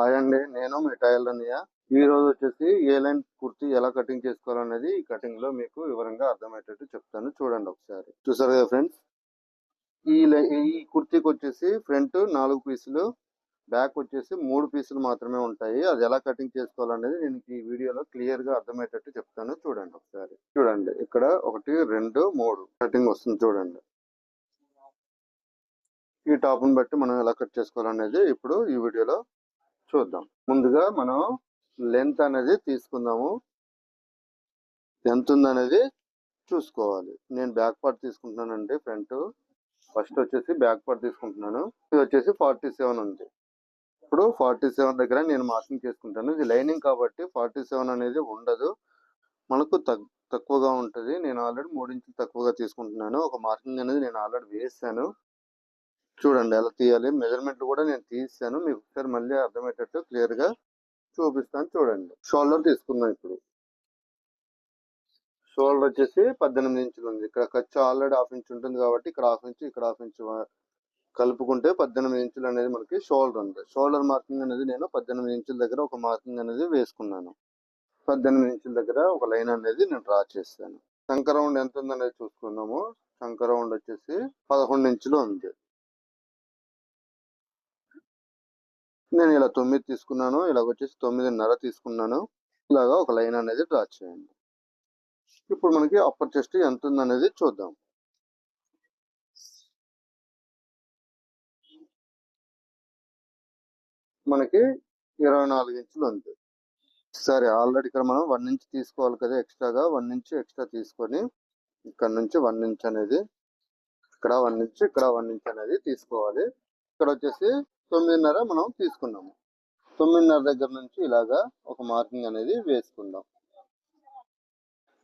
Hi అండి నేను మీ tailor అన్నయ్య ఈ రోజు వచ్చేసి ఏ లైన్ కుర్తి ఎలా కటింగ్ చేసుకోవాలనేది ఈ కటింగ్లో మీకు వివరంగా అర్థమయ్యేటట్టు చెప్తాను. చూడండి ఒకసారి. చూసారు కదా ఫ్రెండ్స్ ఈ ఈ కుర్తీకి వచ్చేసి ఫ్రంట్ నాలుగు పీసులు బ్యాక్ వచ్చేసి మూడు పీసులు మాత్రమే ఉంటాయి. అది ఎలా కటింగ్ చేసుకోవాలనేది నేను ఈ వీడియోలో క్లియర్గా అర్థమయ్యేటట్టు చెప్తాను. చూడండి ఒకసారి. చూడండి ఇక్కడ ఒకటి రెండు మూడు కటింగ్ వస్తుంది చూడండి. ఈ టాప్ని బట్టి మనం ఎలా కట్ చేసుకోవాలనేది ఇప్పుడు ఈ వీడియోలో చూద్దాం. ముందుగా మనం లెంత్ అనేది తీసుకుందాము. ఎంత ఉందనేది చూసుకోవాలి. నేను బ్యాక్ పార్ట్ తీసుకుంటున్నానండి ఫ్రంట్ ఫస్ట్ వచ్చేసి బ్యాక్ పార్ట్ తీసుకుంటున్నాను. ఇది వచ్చేసి ఫార్టీ సెవెన్ ఉంది. ఇప్పుడు ఫార్టీ సెవెన్ దగ్గర నేను మార్కింగ్ చేసుకుంటాను. ఇది లైనింగ్ కాబట్టి ఫార్టీ సెవెన్ అనేది ఉండదు. మనకు తగ్ తక్కువగా ఉంటుంది. నేను ఆల్రెడీ మూడు ఇంచులు తక్కువగా తీసుకుంటున్నాను. ఒక మార్కింగ్ అనేది నేను ఆల్రెడీ వేసాను. చూడండి ఎలా తీయాలి. మెజర్మెంట్లు కూడా నేను తీసాను. మీకు ఒకసారి మళ్ళీ అర్థమయ్యేటట్టు క్లియర్గా చూపిస్తాను చూడండి. షోల్డర్ తీసుకుందాం ఇప్పుడు. షోల్డర్ వచ్చేసి పద్దెనిమిది ఇంచులు ఉంది. ఇక్కడ ఖర్చు ఆల్రెడీ హాఫ్ ఇంచ్ ఉంటుంది కాబట్టి ఇక్కడ హాఫ్ ఇంచ్ ఇక్కడ హాఫ్ ఇంచ్ కలుపుకుంటే పద్దెనిమిది ఇంచులు అనేది మనకి షోల్డర్ ఉంది. షోల్డర్ మార్కింగ్ అనేది నేను పద్దెనిమిది ఇంచుల దగ్గర ఒక మార్కింగ్ అనేది వేసుకున్నాను. పద్దెనిమిది ఇంచుల దగ్గర ఒక లైన్ అనేది నేను డ్రా చేశాను. శంకరౌండ్ ఎంత ఉందనేది చూసుకున్నాము శంకరౌండ్ వచ్చేసి పదకొండు ఇంచులు ఉంది. నేను ఇలా తొమ్మిది తీసుకున్నాను ఇలాగ వచ్చేసి తొమ్మిదిన్నర తీసుకున్నాను. ఇలాగా ఒక లైన్ అనేది డ్రా చేయండి. ఇప్పుడు మనకి అప్పర్ చెస్ట్ ఎంత ఉందనేది చూద్దాం. మనకి ఇరవై నాలుగు ఇంచులు ఉంది. సరే ఆల్రెడీ ఇక్కడ మనం వన్ ఇంచ్ తీసుకోవాలి కదా ఎక్స్ట్రాగా. వన్ ఇంచ్ ఎక్స్ట్రా తీసుకొని ఇక్కడ నుంచి వన్ ఇంచ్ అనేది ఇక్కడ వన్ ఇంచ్ ఇక్కడ వన్ ఇంచ్ అనేది తీసుకోవాలి. ఇక్కడ వచ్చేసి తొమ్మిదిన్నర మనం తీసుకున్నాము. తొమ్మిదిన్నర దగ్గర నుంచి ఇలాగా ఒక మార్కింగ్ అనేది వేసుకుందాం.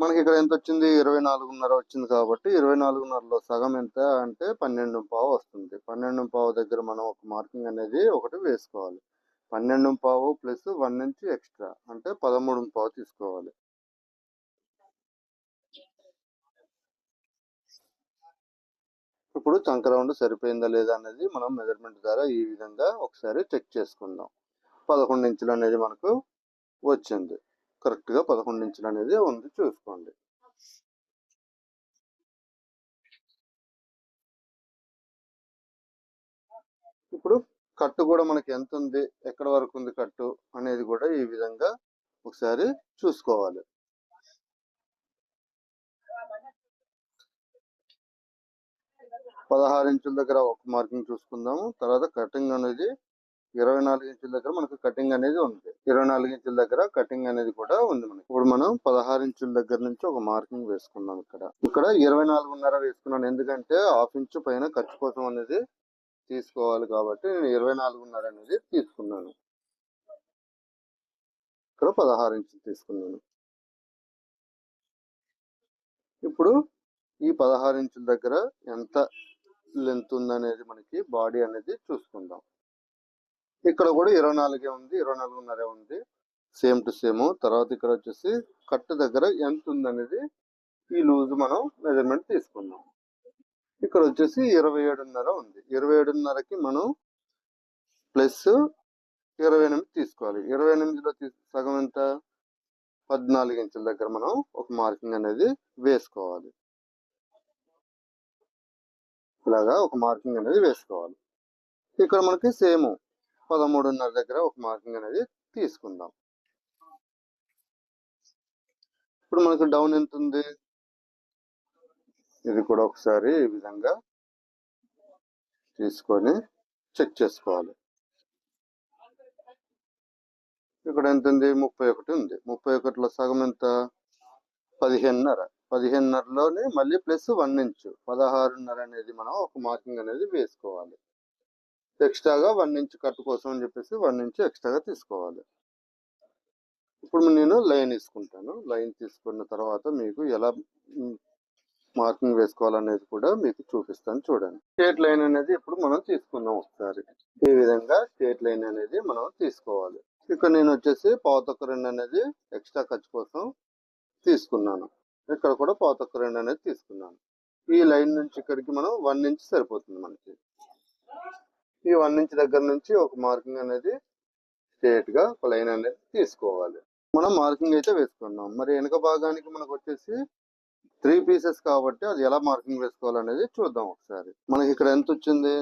మనకి ఇక్కడ ఎంత వచ్చింది? ఇరవై నాలుగున్నర వచ్చింది కాబట్టి ఇరవై నాలుగున్నరలో సగం ఎంత అంటే పన్నెండు పావు వస్తుంది. పన్నెండు పావు దగ్గర మనం ఒక మార్కింగ్ అనేది ఒకటి వేసుకోవాలి. పన్నెండు పావు ప్లస్ వన్ నుంచి ఎక్స్ట్రా అంటే పదమూడు పావు తీసుకోవాలి. ఇప్పుడు చంక రౌండ్ సరిపోయిందా లేదా అనేది మనం మెజర్మెంట్ ద్వారా ఈ విధంగా ఒకసారి చెక్ చేసుకుందాం. పదకొండు ఇంచులు అనేది మనకు వచ్చింది. కరెక్ట్గా పదకొండు ఇంచులు అనేది ఉంది చూసుకోండి. ఇప్పుడు కట్టు కూడా మనకి ఎంత ఉంది? ఎక్కడ వరకు ఉంది కట్టు? అనేది కూడా ఈ విధంగా ఒకసారి చూసుకోవాలి. పదహారు ఇంచుల దగ్గర ఒక మార్కింగ్ చూసుకుందాము. తర్వాత కటింగ్ అనేది ఇరవై నాలుగు ఇంచుల దగ్గర మనకు కటింగ్ అనేది ఉంది. ఇరవై నాలుగు ఇంచుల దగ్గర కటింగ్ అనేది కూడా ఉంది మనకి. ఇప్పుడు మనం పదహారు ఇంచుల దగ్గర నుంచి ఒక మార్కింగ్ వేసుకుందాం ఇక్కడ. ఇక్కడ ఇరవై నాలుగున్నర వేసుకున్నాను. ఎందుకంటే హాఫ్ ఇంచు పైన ఖర్చు కోసం అనేది తీసుకోవాలి కాబట్టి నేను ఇరవై నాలుగున్నర అనేది తీసుకున్నాను. ఇక్కడ పదహారు ఇంచులు తీసుకున్నాను. ఇప్పుడు ఈ పదహారు ఇంచుల దగ్గర ఎంత లెంత్ ఉందనేది మనకి బాడీ అనేది చూసుకుందాం. ఇక్కడ కూడా ఇరవై నాలుగే ఉంది ఇరవై నాలుగున్నరే ఉంది. Same to same. తర్వాత ఇక్కడ వచ్చేసి కట్టు దగ్గర ఎంత ఉందనేది ఈ లూజ్ మనం మెజర్మెంట్ తీసుకుందాం. ఇక్కడ వచ్చేసి ఇరవై ఏడున్నర ఉంది. ఇరవై ఏడున్నరకి మనం ప్లస్ ఇరవై ఎనిమిది తీసుకోవాలి. ఇరవై ఎనిమిదిలో తీ సగం ఎంత? పద్నాలుగు ఇంచుల దగ్గర మనం ఒక మార్కింగ్ అనేది వేసుకోవాలి. ఇలాగా ఒక మార్కింగ్ అనేది వేసుకోవాలి. ఇక్కడ మనకి సేమ్ పదమూడున్నర దగ్గర ఒక మార్కింగ్ అనేది తీసుకుందాం. ఇప్పుడు మనకి డౌన్ ఎంత ఉంది? ఇది కూడా ఒకసారి ఈ విధంగా తీసుకొని చెక్ చేసుకోవాలి. ఇక్కడ ఎంత ఉంది? ముప్పై ఒకటి ఉంది. ముప్పై ఒకటిలో సగం ఎంత? పదిహేనున్నర. పదిహేనున్నరలోనే మళ్ళీ ప్లస్ వన్ ఇంచు. పదహారున్నర అనేది మనం ఒక మార్కింగ్ అనేది వేసుకోవాలి. ఎక్స్ట్రాగా వన్ ఇంచ్ కట్ కోసం అని చెప్పేసి వన్ ఇంచ్ ఎక్స్ట్రాగా తీసుకోవాలి. ఇప్పుడు నేను లైన్ తీసుకుంటాను. లైన్ తీసుకున్న తర్వాత మీకు ఎలా మార్కింగ్ వేసుకోవాలనేది కూడా మీకు చూపిస్తాను చూడండి. స్టేట్ లైన్ అనేది ఇప్పుడు మనం తీసుకుందాం ఒకసారి. ఈ విధంగా స్టేట్ లైన్ అనేది మనం తీసుకోవాలి. ఇక్కడ నేను వచ్చేసి పావుతొక్క రెండు అనేది ఎక్స్ట్రా ఖర్చు కోసం తీసుకున్నాను. ఇక్కడ కూడా పావుతొక్క రెండు అనేది తీసుకున్నాను. ఈ లైన్ నుంచి ఇక్కడికి మనం వన్ ఇంచ్ సరిపోతుంది మనకి. ఈ వన్ ఇంచ్ దగ్గర నుంచి ఒక మార్కింగ్ అనేది స్ట్రేట్గా ఒక లైన్ అనేది తీసుకోవాలి. మనం మార్కింగ్ అయితే వేసుకున్నాం. మరి వెనుక భాగానికి మనకు వచ్చేసి త్రీ పీసెస్ కాబట్టి అది ఎలా మార్కింగ్ వేసుకోవాలనేది చూద్దాం ఒకసారి. మనకి ఇక్కడ ఎంత వచ్చింది?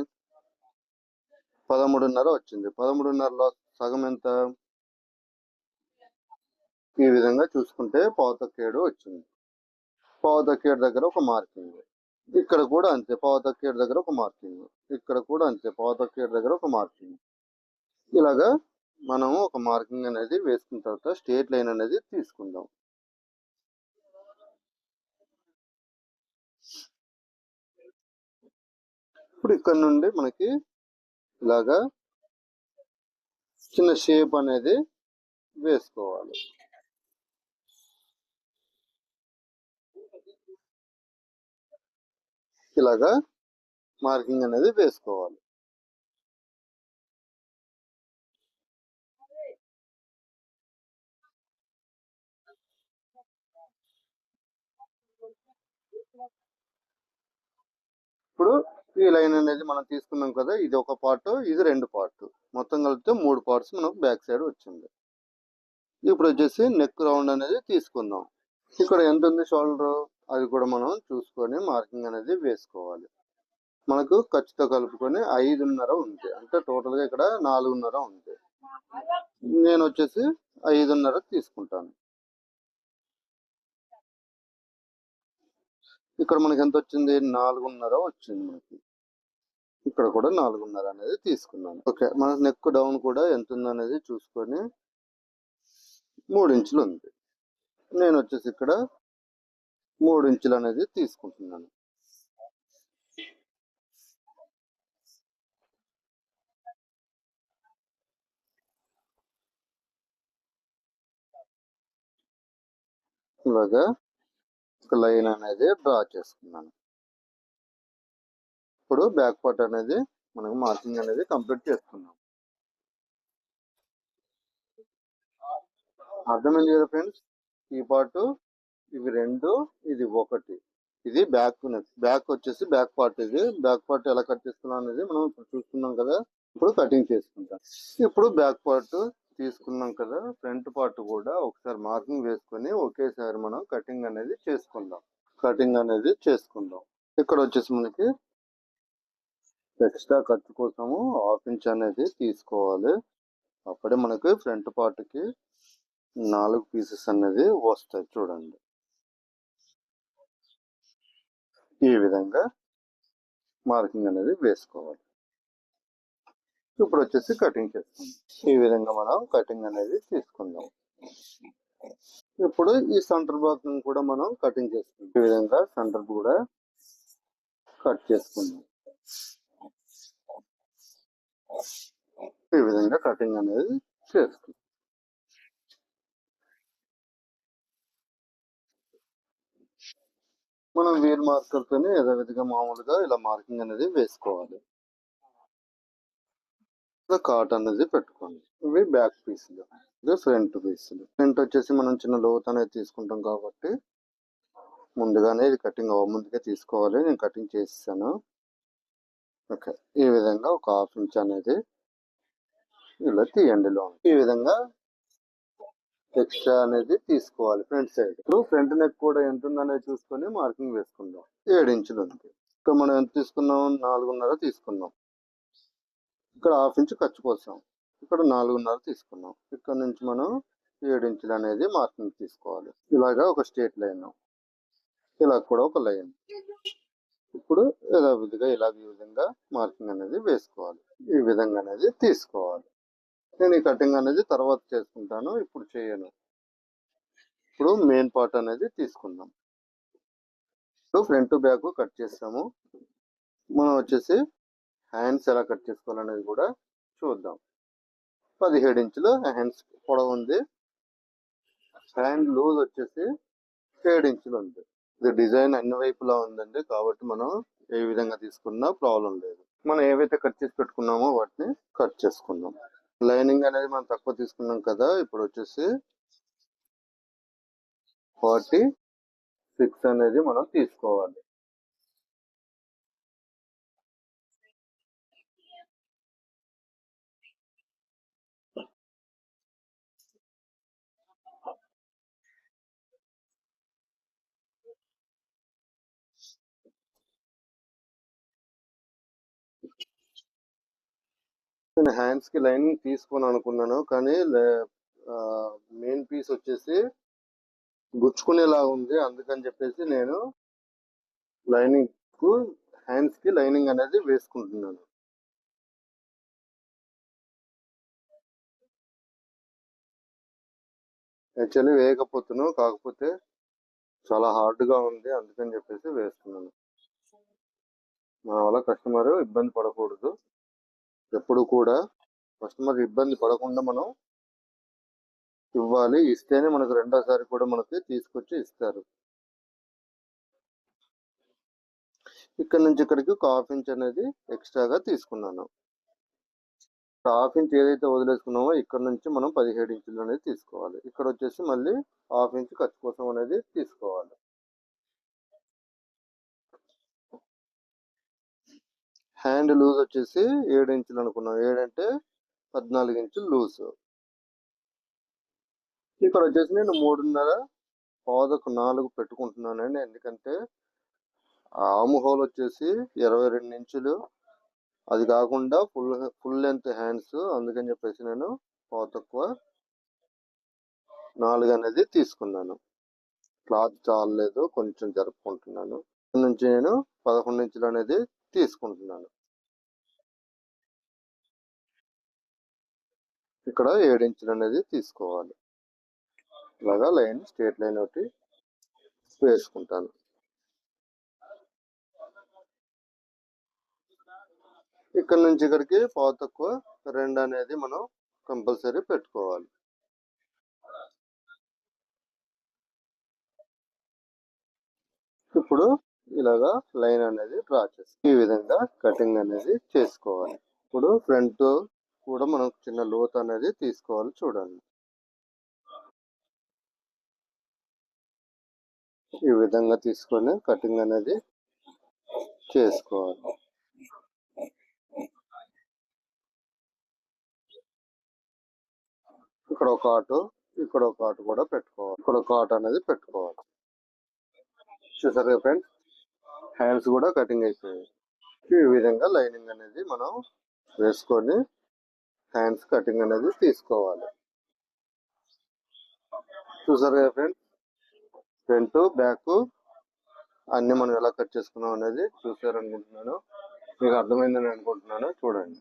పదమూడున్నర వచ్చింది. పదమూడున్నరలో సగం ఎంత? ఈ విధంగా చూసుకుంటే పాత కేడు వచ్చింది. పావుదక్కేడు దగ్గర ఒక మార్కింగ్. ఇక్కడ కూడా అంతే పావుదక్కేడు దగ్గర ఒక మార్కింగ్. ఇక్కడ కూడా అంతే పావుదక్కేడు దగ్గర ఒక మార్కింగ్. ఇలాగా మనం ఒక మార్కింగ్ అనేది వేసుకున్న తర్వాత స్ట్రేట్ లైన్ అనేది తీసుకుందాం. ఇప్పుడు ఇక్కడ నుండి మనకి ఇలాగా చిన్న షేప్ అనేది వేసుకోవాలి. ఇలాగా మార్కింగ్ అనేది వేసుకోవాలి. ఇప్పుడు ఈ లైన్ అనేది మనం తీసుకున్నాం కదా ఇది ఒక పార్ట్ ఇది రెండు పార్ట్. మొత్తం కలిపితే మూడు పార్ట్స్ మనకు బ్యాక్ సైడ్ వచ్చింది. ఇప్పుడు వచ్చేసి నెక్ రౌండ్ అనేది తీసుకుందాం. ఇక్కడ ఎంత ఉంది షోల్డర్? అది కూడా మనం చూసుకొని మార్కింగ్ అనేది వేసుకోవాలి. మనకు ఖర్చుతో కలుపుకొని ఐదున్నర ఉంది. అంటే టోటల్గా ఇక్కడ నాలుగున్నర ఉంది. నేను వచ్చేసి ఐదున్నర తీసుకుంటాను. ఇక్కడ మనకి ఎంత వచ్చింది? నాలుగున్నర వచ్చింది మనకి. ఇక్కడ కూడా నాలుగున్నర అనేది తీసుకున్నాను. ఓకే మన నెక్ డౌన్ కూడా ఎంత ఉంది అనేది చూసుకొని మూడు ఇంచులు ఉంది. నేను వచ్చేసి ఇక్కడ మూడు ఇంచులు అనేది తీసుకుంటున్నాను. ఇలాగా ఒక లైన్ అనేది డ్రా చేసుకున్నాను. ఇప్పుడు బ్యాక్ పార్ట్ అనేది మనకు మార్కింగ్ అనేది కంప్లీట్ చేసుకున్నాం అర్థమైంది కదా ఫ్రెండ్స్? ఈ పార్ట్ ఇవి రెండు ఇది ఒకటి. ఇది బ్యాక్ బ్యాక్ వచ్చేసి బ్యాక్ పార్ట్ ఇది. బ్యాక్ పార్ట్ ఎలా కట్ చేసుకున్నాం అనేది మనం ఇప్పుడు చూస్తున్నాం కదా. ఇప్పుడు కటింగ్ చేసుకుంటాం. ఇప్పుడు బ్యాక్ పార్ట్ తీసుకున్నాం కదా. ఫ్రంట్ పార్ట్ కూడా ఒకసారి మార్కింగ్ వేసుకొని ఒకేసారి మనం కటింగ్ అనేది చేసుకుందాం. కటింగ్ అనేది చేసుకుందాం. ఇక్కడ వచ్చేసి మనకి ఎక్స్ట్రా ఖర్చు కోసము హాఫ్ ఇంచ్ అనేది తీసుకోవాలి. అప్పుడే మనకి ఫ్రంట్ పార్ట్కి నాలుగు పీసెస్ అనేది వస్తాయి. చూడండి. ఈ విధంగా మార్కింగ్ అనేది వేసుకోవాలి. ఇప్పుడు వచ్చేసి కటింగ్ చేసుకుందాం ఈ విధంగా మనం కటింగ్ అనేది తీసుకుందాం. ఇప్పుడు ఈ సెంటర్ బాక్ కూడా మనం కటింగ్ చేసుకుందాం. ఈ విధంగా సెంటర్ కూడా కట్ చేసుకుందాం. ఈ విధంగా కటింగ్ అనేది చేసుకుందాం మనం వీల్ మార్కర్తోనే యథావిధిగా మామూలుగా ఇలా మార్కింగ్ అనేది వేసుకోవాలి. కాట్ అనేది పెట్టుకోండి. ఇవి బ్యాక్ పీసులు ఇది ఫ్రంట్ పీసులు. ఫ్రంట్ వచ్చేసి మనం చిన్న లోత్ అనేది తీసుకుంటాం కాబట్టి ముందుగానే ఇది కటింగ్ ముందుగా తీసుకోవాలి. నేను కటింగ్ చేసాను ఓకే. ఈ విధంగా ఒక హాఫ్ ఇంచ్ అనేది ఇలా తీయండి లోన్. ఈ విధంగా ఎక్స్ట్రా అనేది తీసుకోవాలి ఫ్రంట్ సైడ్. ఇప్పుడు ఫ్రంట్ నెక్ కూడా ఎంత ఉందనేది చూసుకొని మార్కింగ్ వేసుకుందాం. ఏడు ఇంచులు ఉంది. ఇక్కడ మనం ఎంత తీసుకున్నాం? నాలుగున్నర తీసుకున్నాం. ఇక్కడ హాఫ్ ఇంచు ఖర్చు కోసం ఇక్కడ నాలుగున్నర తీసుకున్నాం. ఇక్కడ నుంచి మనం ఏడు ఇంచులు అనేది మార్కింగ్ తీసుకోవాలి. ఇలాగా ఒక స్ట్రేట్ లైన్. ఇలా కూడా ఒక లైన్. ఇప్పుడు యథావిధిగా ఇలాగ ఈ విధంగా మార్కింగ్ అనేది వేసుకోవాలి. ఈ విధంగా అనేది తీసుకోవాలి. నేను ఈ కటింగ్ అనేది తర్వాత చేసుకుంటాను ఇప్పుడు చేయను. ఇప్పుడు మెయిన్ పార్ట్ అనేది తీసుకుందాం. ఇప్పుడు ఫ్రంట్ బ్యాక్ కట్ చేస్తాము. మనం వచ్చేసి హ్యాండ్స్ ఎలా కట్ చేసుకోవాలనేది కూడా చూద్దాం. పదిహేడు ఇంచులు హ్యాండ్స్ పొడవు ఉంది. హ్యాండ్ లూజ్ వచ్చేసి ఏడు ఇంచులు ఉంది. ఇది డిజైన్ అన్ని వైపులా ఉందండి కాబట్టి మనం ఏ విధంగా తీసుకున్నా ప్రాబ్లం లేదు. మనం ఏవైతే కట్ చేసి పెట్టుకున్నామో వాటిని కట్ చేసుకుందాం. లైనింగ్ అనేది మనం తక్కువ తీసుకున్నాం కదా ఇప్పుడు వచ్చేసి ఫార్టీ సిక్స్ అనేది మనం తీసుకోవాలి. నేను హ్యాండ్స్కి లైనింగ్ తీసుకొని అనుకున్నాను. కానీ మెయిన్ పీస్ వచ్చేసి గుచ్చుకునేలా ఉంది. అందుకని చెప్పేసి నేను లైనింగ్కు హ్యాండ్స్కి లైనింగ్ అనేది వేసుకుంటున్నాను. యాక్చువల్లీ వేయకపోతున్నాను కాకపోతే చాలా హార్డ్గా ఉంది. అందుకని చెప్పేసి వేస్తున్నాను. మన వల్ల కస్టమర్ ఇబ్బంది పడకూడదు. ఎప్పుడు కూడా కస్టమర్ ఇబ్బంది పడకుండా మనం ఇవ్వాలి. ఇస్తేనే మనకు రెండోసారి కూడా మనకి తీసుకొచ్చి ఇస్తారు. ఇక్కడ నుంచి ఇక్కడికి ఒక హాఫ్ ఇంచ్ అనేది ఎక్స్ట్రాగా తీసుకున్నాను. హాఫ్ ఇంచ్ ఏదైతే వదిలేసుకున్నామో ఇక్కడ నుంచి మనం పదిహేడు ఇంచులు అనేది తీసుకోవాలి. ఇక్కడ వచ్చేసి మళ్ళీ హాఫ్ ఇంచ్ ఖర్చు కోసం అనేది తీసుకోవాలి. హ్యాండ్ లూజ్ వచ్చేసి ఏడు ఇంచులు అనుకున్నాం. ఏడంటే పద్నాలుగు ఇంచులు లూజ్. ఇక్కడ వచ్చేసి నేను మూడున్నర పాదకు నాలుగు పెట్టుకుంటున్నానండి. ఎందుకంటే ఆము హోల్ వచ్చేసి ఇరవై రెండు ఇంచులు. అది కాకుండా ఫుల్ ఫుల్ లెంత్ హ్యాండ్స్. అందుకని చెప్పేసి నేను పావు తక్కువ నాలుగు అనేది తీసుకున్నాను. క్లాత్ చాలలేదు కొంచెం జరుపుకుంటున్నాను. నుంచి నేను పదకొండు ఇంచులు అనేది తీసుకుంటున్నాను. ఇక్కడ ఏడించులు అనేది తీసుకోవాలి. ఇలాగా లైన్ స్ట్రేట్ లైన్ ఒకటి వేసుకుంటాను. ఇక్కడ నుంచి ఇక్కడికి పావు తక్కువ రెండు అనేది మనం కంపల్సరీ పెట్టుకోవాలి. ఇప్పుడు ఇలాగా లైన్ అనేది డ్రా చేసి ఈ విధంగా కటింగ్ అనేది చేసుకోవాలి. ఇప్పుడు ఫ్రంట్ కూడా మనం చిన్న లోత్ అనేది తీసుకోవాలి చూడండి. ఈ విధంగా తీసుకొని కటింగ్ అనేది చేసుకోవాలి. ఇక్కడ ఒక ఆటు ఇక్కడ ఒక ఆటు కూడా పెట్టుకోవాలి. ఇక్కడ ఒక ఆటు అనేది పెట్టుకోవాలి. చూసారు ఫ్రెండ్స్? హ్యాండ్స్ కూడా కటింగ్ అయిపోయాయి. ఈ విధంగా లైనింగ్ అనేది మనం వేసుకొని హ్యాండ్స్ కటింగ్ అనేది తీసుకోవాలి. చూసారు కదా ఫ్రెండ్స్? ఫ్రంట్ బ్యాక్ అన్ని మనం ఎలా కట్ చేసుకున్నాం అనేది చూసారు అనుకుంటున్నాను మీకు అర్థమైందని అనుకుంటున్నాను. చూడండి.